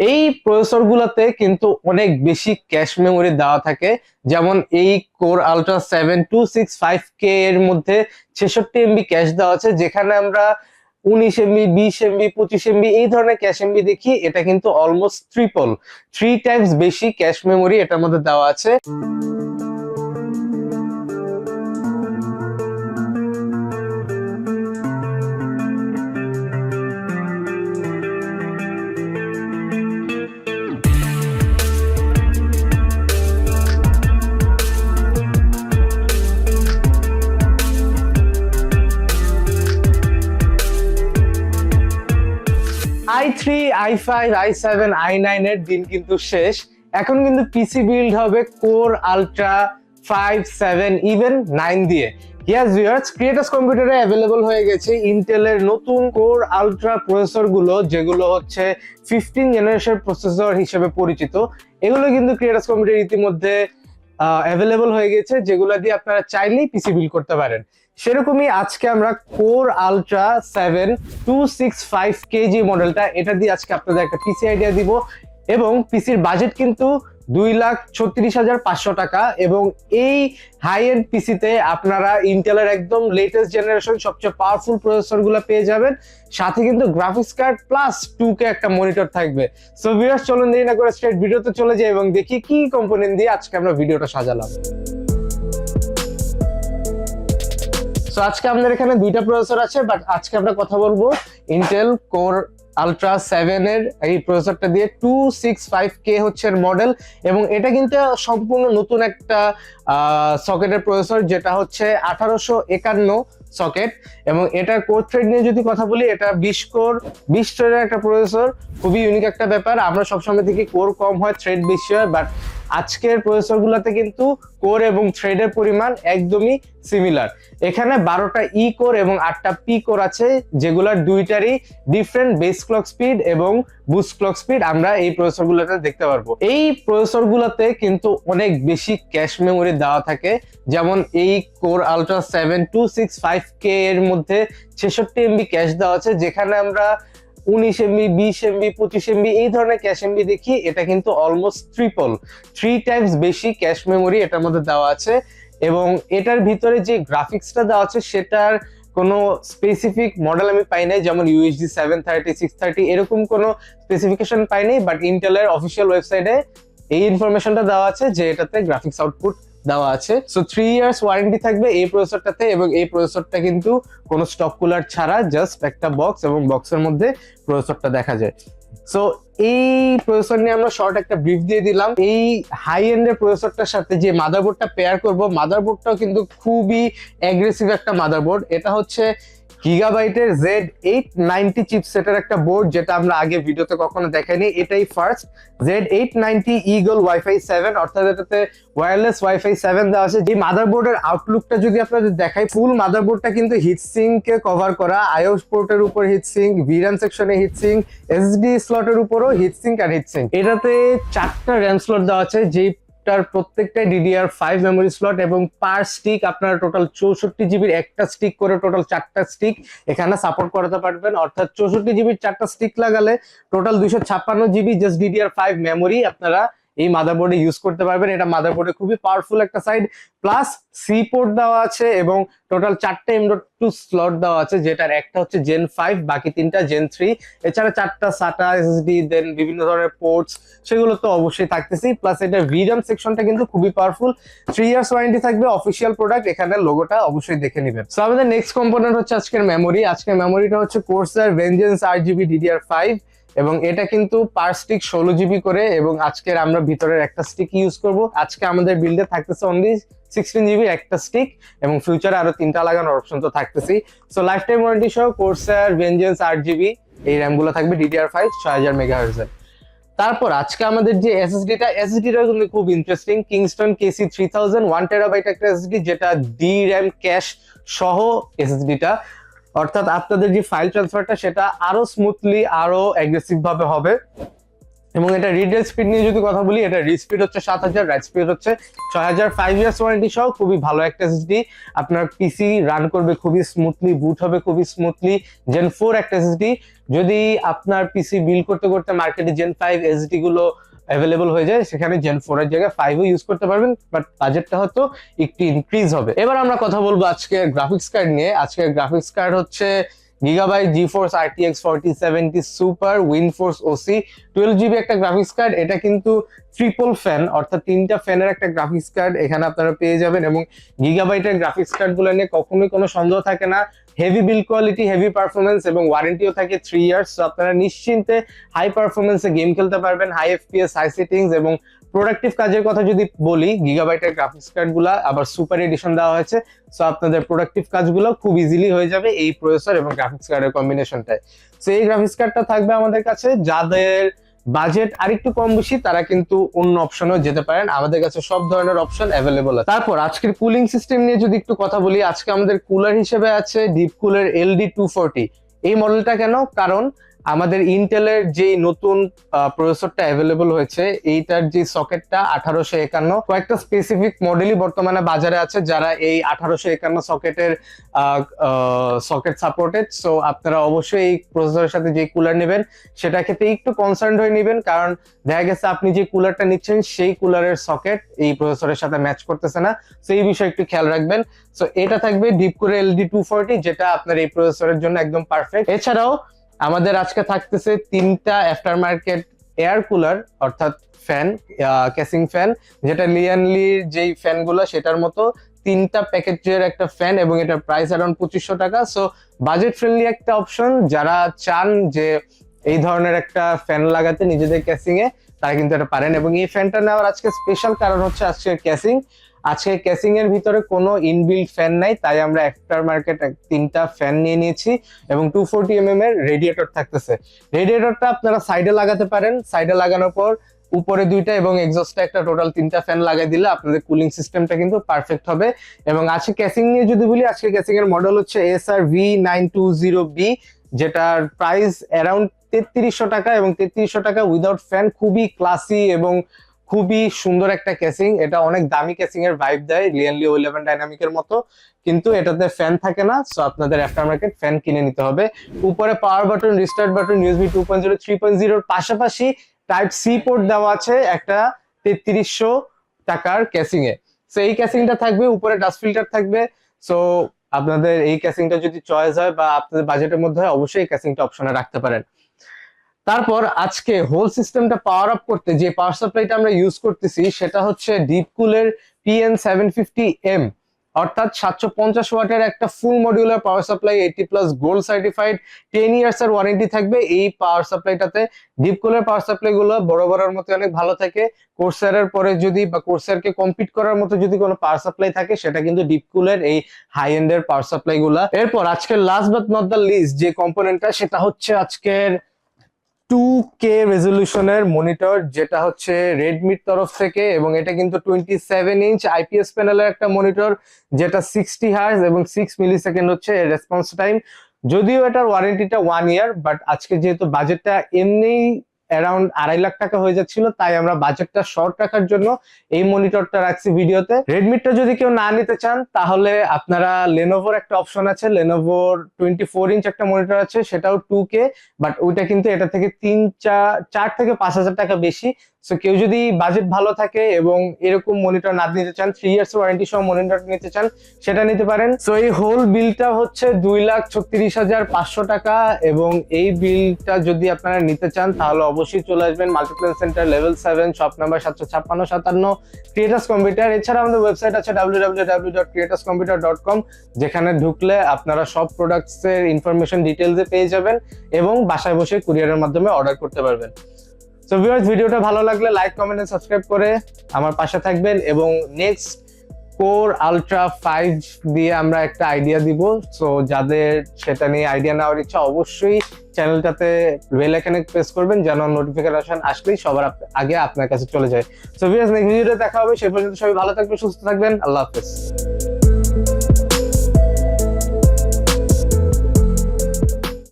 এই প্রসেসর গুলাতে কিন্তু অনেক বেশি ক্যাশ মেমোরি দেওয়া থাকে। যেমন এই core ultra seven two six five K এর মধ্যে ছেষট্টি এমবি ক্যাশ দেওয়া আছে, যেখানে আমরা উনিশ এমবি বিশ এমবি পঁচিশ এমবি এই ধরনের ক্যাশ এমবি দেখি, এটা কিন্তু অলমোস্ট ট্রিপল থ্রি টাইমস বেশি ক্যাশ মেমোরি এটার মধ্যে দেওয়া আছে। Three I five I seven I nine এর দিন কিন্তু শেষ। এখন কিন্তু পিসি বিল্ড হবে core ultra five seven even দিয়ে। ইয়াস ভিউয়ার্স ক্রিয়েটার্স কম্পিউটারে অ্যাভেলেবল হয়ে গেছে ইন্টেলের নতুন কোর আলট্রা প্রসেসরগুলো, যেগুলো হচ্ছে ফিফটিন জেনারেশন প্রসেসর হিসেবে পরিচিত। এগুলো কিন্তু ক্রিয়েটার্স কম্পিউটার ইতিমধ্যে অ্যাভেলেবল হয়ে গেছে, যেগুলো দিয়ে আপনারা চাইলেই পিসি বিল্ড করতে পারেন। সেরকমই আজকে আমরা core ultra seven two six five K G মডেলটা এটা দিয়ে আজকে আপনাদের একটা পিসি আইডিয়া দিব। এবং পিসির বাজেট কিন্তু দুই লাখ ছত্রিশ হাজার পাঁচশো টাকা এবং এই হাই এন্ড পিসিতে আপনারা ইন্টেলের একদম লেটেস্ট জেনারেশন সবচেয়ে পাওয়ারফুল প্রসেসরগুলো পেয়ে যাবেন। সাথে কিন্তু graphics card plus two K একটা মনিটর থাকবে। সো ভিউয়ার্স চলুন দেরি না করে স্ট্রেট ভিডিওতে চলে যাই এবং দেখি কি কম্পোনেন্ট দিয়ে আজকে আমরা ভিডিওটা সাজালাম। সো আজকে আমাদের এখানে দুইটা প্রসেসর আছে বাট আজকে আমরা কথা বলব ইন্টেল কোর আলট্রা সেভেন এর এই প্রসেসরটা দিয়ে টু সিক্স ফাইভ কে হচ্ছে মডেল এবং এটা কিন্তু সম্পূর্ণ নতুন একটা সকেটের প্রসেসর যেটা হচ্ছে আঠারোশো একান্ন সকেট, এবং এটার কোর থ্রেড নিয়ে যদি কথা বলি, এটা বিশ কোর বিশ থ্রেডের একটা প্রসেসর খুবই ইউনিক একটা ব্যাপার। আমরা সবসময় দেখি কোর কম হয় থ্রেড বেশি হয় বাট আজকের প্রসেসর গুলাতে কিন্তু কোর এবং থ্রেডের পরিমাণ একদমই সিমিলার এখানে বারোটা ই কোর এবং আটটা পি কোর আছে, যেগুলার দুইটারই ডিফারেন্ট বেস ক্লক স্পিড এবং বুস্ট ক্লক স্পিড আমরা এই প্রসেসর গুলোতে দেখতে পারব। এই প্রসেসর গুলোতে কিন্তু অনেক বেশি ক্যাশ মেমোরি দেওয়া থাকে, যেমন এই core ultra seven two six five K এর মধ্যে ছেষট্টি এমবি ক্যাশ দেওয়া আছে, যেখানে আমরা উনিশ এমবি বিশ এমবি পঁচিশ এমবি এই ধরনের ক্যাশ এমবি দেখি, এটা কিন্তু অলমোস্ট ট্রিপল থ্রি টাইমস বেশি ক্যাশ মেমোরি এটার মধ্যে দেওয়া আছে। এবং এটার ভিতরে যে গ্রাফিক্সটা দেওয়া আছে, সেটার কোনো স্পেসিফিক মডেল আমি পাই নাই, যেমন USD seven thirty six thirty এরকম কোনো স্পেসিফিকেশন পাইনি বাট ইন্টেলের অফিসিয়াল ওয়েবসাইটে এই ইনফরমেশনটা দেওয়া আছে যে এটাতে গ্রাফিক্স আউটপুট দেওয়া আছে। সো থ্রি ইয়ার্স ওয়ারেন্টি থাকবে এই প্রসেসরটাতে এবং এই প্রসেসরটা কিন্তু কোনো স্টক কুলার ছাড়া জাস্ট একটা বক্স এবং বক্সের মধ্যে প্রসেসরটা দেখা যায়। সো এই প্রসেসর নিয়ে আমরা শর্ট একটা ব্রিফ দিয়ে দিলাম। এই হাই এন্ডের প্রসেসরটার সাথে যে মাদারবোর্ডটা পেয়ার করব মাদারবোর্ডটাও কিন্তু খুবই অ্যাগ্রেসিভ একটা মাদারবোর্ড এটা হচ্ছে গিগাবাইটের জেড এইট নাইনটি চিপসেটের একটা বোর্ড যেটা আমরা আগে ভিডিওতে কখনো দেখাইনি, এটাই first Z eight ninety eagle wifi seven অর্থাৎ এটাতে ওয়্যারলেস ওয়াইফাই সেভেন দেওয়া আছে। যে মাদারবোর্ডের আউটলুকটা যদি আপনাদের দেখাই ফুল মাদারবোর্ডটা কিন্তু হিটসিং কে কভার করা আইওস পোর্টের উপর হিটসিং ভিরান সেকশনে হিটসিং এসডি স্লটের উপরও হিটসিং আর হিটসিং এটাতে চারটা র্যাম স্লট দেওয়া আছে, যেই টার প্রত্যেকটাই ডিডিআর ফাইভ মেমোরি স্লট এবং পার স্টিক আপনারা টোটাল চৌষট্টি জিবির একটা স্টিক করে টোটাল চারটা স্টিক এখানে সাপোর্ট করাতে পারবেন। অর্থাৎ চৌষট্টি জিবির চারটা স্টিক লাগালে টোটাল দুইশো ছাপ্পান্ন GB just DDR five memory আপনারা এই মাদারবোর্ডে ইউজ করতে পারবেন। এটা মাদারবোর্ডে খুবই পাওয়ারফুল একটা সাইড প্লাস সি পোর্ট দেওয়া আছে এবং টোটাল চারটে এম ডট টু স্লট দেওয়া আছে, যেটার একটা হচ্ছে জেন ফাইভ বাকি তিনটা জেন থ্রি এছাড়া চারটা সাটা এসএসডি দেন বিভিন্ন ধরনের পোর্টস সেগুলো তো অবশ্যই থাকতেছি প্লাস এটা ভিরাম সেকশনটা কিন্তু খুবই পাওয়ারফুল থ্রি ইয়ার্স ওয়ারেন্টি থাকবে অফিসিয়াল প্রোডাক্ট এখানে লোগোটা অবশ্যই দেখে নেবেন। সো আমাদের নেক্সট কম্পোনেন্ট হচ্ছে আজকের মেমোরি আজকের মেমোরিটা হচ্ছে Corsair Vengeance R GB DDR five এবং এটা কিন্তু পার স্টিক ষোলো জিবি করে এবং আজকের আমরা ভিতরের একটা স্টিক ইউজ করব। আজকে আমাদের বিল্ডে থাকতেছে অনলি সিক্সটিন জিবি একটা স্টিক এবং ফিউচারে আরও তিনটা লাগানোর অপশন তো থাকতেছি। সো লাইফ টাইম ওয়ারেন্টি সহ কোর্সার ভেঞ্জেন্স আট জিবি এই র্যামগুলো থাকবে ডিডিআর ফাইভ ছয় হাজার মেগা তারপর আজকে আমাদের যে এসএসডিটা এসএসডিটা কিন্তু খুব interesting Kingston KC three thousand one terabyte একটা এসএসডি যেটা ডি র্যাম ক্যাশ সহ এসএসডিটা অর্থাৎ আপনাদের যে ফাইল ট্রান্সফারটা সেটা আরও স্মুথলি আরও অ্যাগ্রেসিভ ভাবে হবে। এবং এটা রিড স্পিড নিয়ে যদি কথা বলি, এটা রিড স্পিড হচ্ছে সাত হাজার রাইট স্পিড হচ্ছে ছয় হাজার ফাইভ ইয়ার্স ওয়ারেন্টি সহ খুবই ভালো একটা এসএসডি আপনার পিসি রান করবে খুবই স্মুথলি বুট হবে খুবই স্মুথলি জেন ফোর একটা এসএসডি যদি আপনার পিসি বিল করতে করতে মার্কেটে জেন ফাইভ এসডি গুলো অ্যাভেলেবল হয়ে যায়, সেখানে জেন ফোর এর জায়গায় ফাইভও ইউজ করতে পারবেন বাট বাজেটটা হয়তো একটু ইনক্রিজ হবে। এবার আমরা কথা বলব আজকে গ্রাফিক্স কার্ড নিয়ে। আজকে গ্রাফিক্স কার্ড হচ্ছে Gigabyte GeForce RTX forty seventy super Windforce OC twelve GB একটা গ্রাফিক্স কার্ড এটা কিন্তু ট্রিপল ফ্যান অর্থাৎ তিনটা ফ্যানের একটা গ্রাফিক্স কার্ড এখানে আপনারা পেয়ে যাবেন, এবং গিগাবাইটের গ্রাফিক্স কার্ডগুলো নিয়ে কখনোই কোনো সন্দেহ থাকে না। Heavy build quality heavy performance এবং ওয়ারেন্টিও থাকে থ্রি ইয়ার্স আপনারা নিশ্চিন্তে হাই পারফরমেন্সে গেম খেলতে পারবেন হাই এফপিএস হাই সেটিংস এবং প্রোডাক্টিভ কাজের কথা যদি বলি গিগাবাইটের গ্রাফিক্স কার্ডগুলা আবার সুপার এডিশন দেওয়া হয়েছে সো আপনাদের প্রোডাক্টিভ কাজগুলো খুব ইজিলি হয়ে যাবে এই প্রসেসর এবং গ্রাফিক্স কার্ডের কম্বিনেশনটায় সো এই গ্রাফিক্স কার্ডটা থাকবে আমাদের কাছে, যাদের বাজেট আরেকটু কম বেশি, তারা কিন্তু অন্য অপশনেও যেতে পারেন। আমাদের কাছে সব ধরনের অপশন অ্যাভেলেবল আছে। তারপর আজকের কুলিং সিস্টেম নিয়ে যদি একটু কথা বলি, আজকে আমাদের কুলার হিসেবে আছে ডিপ কুলার এলডি টু এই মডেলটা কেন? কারণ আমাদের ইন্টেলের যে নতুন প্রসেসরটা অ্যাভেলেবল হয়েছে, এইটার যে সকেটটা আঠারোশো একান্ন, কয়েকটা স্পেসিফিক মডেলই বর্তমানে বাজারে আছে যারা এই আঠারোশো একান্ন সকেটের সকেট সাপোর্টেড সো আপনারা অবশ্যই এই প্রসেসরের সাথে যে কুলার নেবেন সেটা ক্ষেত্রে একটু কনসার্ন হয়ে নেবেন, কারণ দেখা গেছে আপনি যে কুলারটা নিচ্ছেন, সেই কুলারের সকেট এই প্রসেসরের সাথে ম্যাচ করতেছে না। সো এই বিষয়ে একটু খেয়াল রাখবেন। সো এটা থাকবে ডিপ করে এলডি টু ফোরটি যেটা আপনার এই প্রসেসরের জন্য একদম পারফেক্ট এছাড়াও আমাদের আজকে থাকতেছে তিনটা আফটার মার্কেট এয়ার কুলার অর্থাৎ ফ্যান ক্যাসিং ফ্যান যেটা লিয়ানলির যেই ফ্যানগুলো সেটার মতো তিনটা প্যাকেজের একটা ফ্যান এবং এটার প্রাইস অ্যারাউন্ড পঁচিশশো টাকা। সো বাজেট ফ্রেন্ডলি একটা অপশন যারা চান যে এই ধরনের একটা ফ্যান লাগাতে নিজেদের ক্যাসিং এ তারা কিন্তু এটা পারেন। এবং এই ফ্যানটা নেওয়ার আজকে স্পেশাল কারণ হচ্ছে আজকে ক্যাসিং আজকে ক্যাসিং এর ভিতরে কোনো ইনবিল্ড ফ্যান নাই, তাই আমরা আফটার মার্কেট তিনটা ফ্যান নিয়ে নিয়েছি এবং টু ফোরটি এম এর রেডিয়েটর থাকতেছে। রেডিয়েটরটা আপনারা সাইডে লাগাতে পারেন। সাইডে লাগানোর পর উপরে দুইটা এবং এক্সস্টে একটা টোটাল তিনটা ফ্যান লাগাই দিলে আপনাদের কুলিং সিস্টেমটা কিন্তু পারফেক্ট হবে। এবং আজকে ক্যাসিং নিয়ে যদি বলি, আজকে ক্যাসিং এর মডেল হচ্ছে S R V nine two zero B যেটার প্রাইস অ্যারাউন্ড তেত্রিশশো টাকা এবং তেত্রিশশো টাকা উইদাউট ফ্যান খুবই ক্লাসি এবং খুবই সুন্দর একটা ক্যাসিং এটা অনেক দামি ক্যাসিং এর ভাইব দেয় লিয়ানলি ও ইলেভেন ডাইনামিকের মতো। কিন্তু এটাতে ফ্যান থাকে না সো আপনাদের আফটার মার্কেট ফ্যান কিনে নিতে হবে। উপরে power button restart button USB two point zero three জিরোর পাশাপাশি টাইপ সি পোর্ট দেওয়া আছে একটা তেত্রিশশো টাকার ক্যাসিং এ। সো এই ক্যাসিংটা থাকবে, উপরে ডাস্ট ফিল্টার থাকবে। সো আপনাদের এই ক্যাসিংটা যদি চয়েস হয় বা আপনাদের বাজেটের মধ্যে হয়, অবশ্যই ক্যাসিংটা অপশনে রাখতে পারেন। তারপর আজকে হোল সিস্টেমটা পাওয়ার আপ করতে যে পাওয়ার সাপ্লাইটা আমরা ইউজ করতেছি, সেটা হচ্ছে ডিপকুলের পিএন সেভেন ফিফটি এম অর্থাৎ সাতশো পঞ্চাশ ওয়াটের একটা full modular power supply eighty plus gold certified ten years এর ওয়ারেন্টি থাকবে। এই পাওয়ার সাপ্লাইটাতে ডিপকুলের পাওয়ার সাপ্লাই গুলো বড় বড়ের মতো অনেক ভালো থাকে। কোর্সারের পরে যদি বা কোর্সারকে কম্পিট করার মতো যদি কোনো পাওয়ার সাপ্লাই থাকে, সেটা কিন্তু ডিপকুলের এই হাই এন্ডের পাওয়ার সাপ্লাই গুলা এরপর আজকের last but not the least যে কম্পোনেন্টটা সেটা হচ্ছে আজকের টু কে রেজলিউশনের মনিটর যেটা হচ্ছে রেডমির তরফ থেকে এবং এটা কিন্তু টোয়েন্টি সেভেন ইঞ্চ আইপিএস প্যানেলের একটা মনিটর যেটা সিক্সটি হার্স এবং সিক্স মিলি সেকেন্ড হচ্ছে রেসপন্স টাইম যদিও এটার ওয়ারেন্টিটা ওয়ান ইয়ার বাট আজকে যেহেতু বাজেটটা এমনিই অ্যারাউন্ড আড়াই লাখ টাকা হয়ে যাচ্ছিল, তাই আমরা বাজেটটা শর্ট রাখার জন্য এই মনিটরটা রাখছি ভিডিওতে। রেডমিটা যদি কেউ না নিতে চান, তাহলে আপনারা লেনোভোর একটা অপশন আছে লেনোভোর টোয়েন্টি ফোর ইঞ্চ একটা মনিটর আছে, সেটাও টু কে বাট ওইটা কিন্তু এটা থেকে তিন চার চার থেকে পাঁচ হাজার টাকা বেশি। সো কেউ যদি বাজেট ভালো থাকে এবং এরকম মনিটর না নিতে চান থ্রি ইয়ার্স ওয়ারেন্টি সহ মনিটর নিতে চান, সেটা নিতে পারেন। সো এই হোল বিলটা হচ্ছে দুই লাখ ছত্রিশ হাজার পাঁচশো টাকা এবং এই বিলটা যদি আপনারা নিতে চান, তাহলে অবশ্যই চলে আসবেন Multiplan Centre level seven shop number সাতশো ছাপ্পান্ন, সাতান্ন ক্রিয়েটার্স কম্পিউটার এছাড়া আমাদের ওয়েবসাইট আছে W W W dot Creators Computer dot com যেখানে ঢুকলে আপনারা সব প্রোডাক্টস এর ইনফরমেশন ডিটেলসে পেয়ে যাবেন এবং বাসায় বসে কুরিয়ারের মাধ্যমে অর্ডার করতে পারবেন। সো ভিউয়ার্স ভিডিওটা ভালো লাগলে লাইক কমেন্ট এন্ড সাবস্ক্রাইব করে আমার পাশে থাকবেন এবং নেক্সট কোর আলট্রা ফাইভ দিয়ে আমরা একটা আইডিয়া দিব। সো যাদের সেটা নিয়ে আইডিয়া নেওয়ার ইচ্ছা অবশ্যই চ্যানেলটাতে বেল আইকনে প্রেস করবেন যেন নোটিফিকেশন আসলেই সবার আগে আপনার কাছে চলে যায়। সো ভিউয়ার্স নেক্সট ভিডিওতে দেখা হবে। সে পর্যন্ত সবাই ভালো থাকবেন, সুস্থ থাকবেন। আল্লাহ হাফেজ।